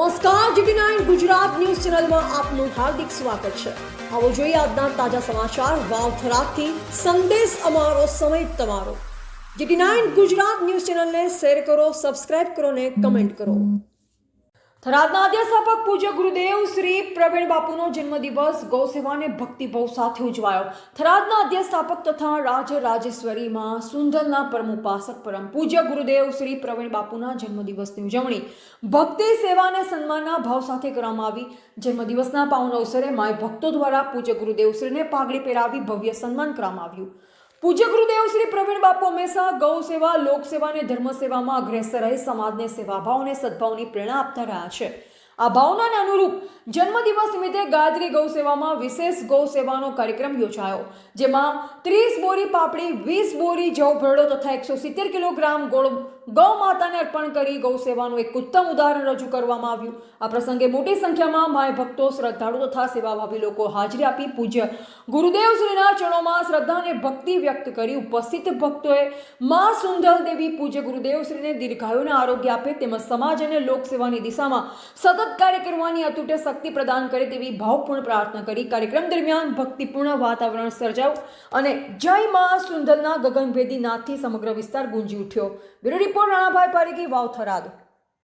નમસ્કાર, GT nine Gujarat news ચેનલમાં આપનું હાર્દિક સ્વાગત છે. આવો જોઈએ આજના તાજા સમાચાર. વાવ થરાદથી સંદેશ અમારો, સમય તમારો. જીટી નાઇન ગુજરાત ન્યૂઝ ચેનલને શેર કરો, સબસ્ક્રાઇબ કરો ને કમેન્ટ કરો. થરાદના અધ્યાસ્થાપક પૂજ્ય ગુરુદેવ શ્રી પ્રવીણ બાપુનો જન્મદિવસ ગૌસેવાને ભક્તિભાવ સાથે ઉજવાયો. થરાદના અધ્યસ્થાપક તથા રાજ રાજેશ્વરીમાં સુંદરના પરમ ઉપાસક પરમ પૂજ્ય ગુરુદેવ શ્રી પ્રવીણ બાપુના જન્મદિવસની ઉજવણી. ભક્તિ, સેવા અને સન્માનના ભાવ સાથે કરવામાં આવી. જન્મદિવસના પાવન અવસરે માય ભક્તો દ્વારા પૂજ્ય ગુરુદેવ શ્રીને પાઘડી પહેરાવી ભવ્ય સન્માન કરવામાં આવ્યું. પૂજ્ય ગુરુદેવ શ્રી પ્રવીણ બાપુ હંમેશા ગૌ સેવા, લોક સેવા અને ધર્મ સેવામાં અગ્રેસર રહી સમાજને સેવાભાવ અને સદભાવની પ્રેરણા આપતા રહ્યા છે. આ ભાવનાને અનુરૂપ જન્મદિવસ નિમિત્તે ગાયત્રી ગૌ સેવામાં વિશેષ ગૌ સેવાનો કાર્યક્રમ યોજાયો, જેમાં ત્રીસ બોરી પાપડી, વીસ બોરી જવ ભરડો તથા એકસો સિત્તેર કિલોગ્રામ ગોળ ગૌ માતાને અર્પણ કરી ગૌ સેવાનું એક ઉત્તમ ઉદાહરણ રજૂ કરવામાં આવ્યું. આ પ્રસંગે મોટી સંખ્યામાં માય ભક્તો શ્રદ્ધાળુ તથા સેવાભાવી લોકો હાજરી આપી પૂજ્ય ગુરુદેવ શ્રીના ચરણોમાં શ્રદ્ધા અને ભક્તિ વ્યક્ત કરી ઉપસ્થિત ભક્તોએ મા સુંદર દેવી પૂજ્ય ગુરુદેવ શ્રીને દીર્ઘાયુને આરોગ્ય આપે તેમજ સમાજ અને લોક સેવાની દિશામાં સતત કાર્ય કરવાની અતૂટ શક્તિ પ્રદાન કરે તેવી ભાવપૂર્ણ પ્રાર્થના કરી. કાર્યક્રમ દરમિયાન ભક્તિપૂર્ણ વાતાવરણ સર્જાવ અને જય મા સુંદરના ગગનભેદી નાદથી સમગ્ર વિસ્તાર ગુંજી ઉઠ્યો. Bureau report Ranabhai Parekhi Vav Tharad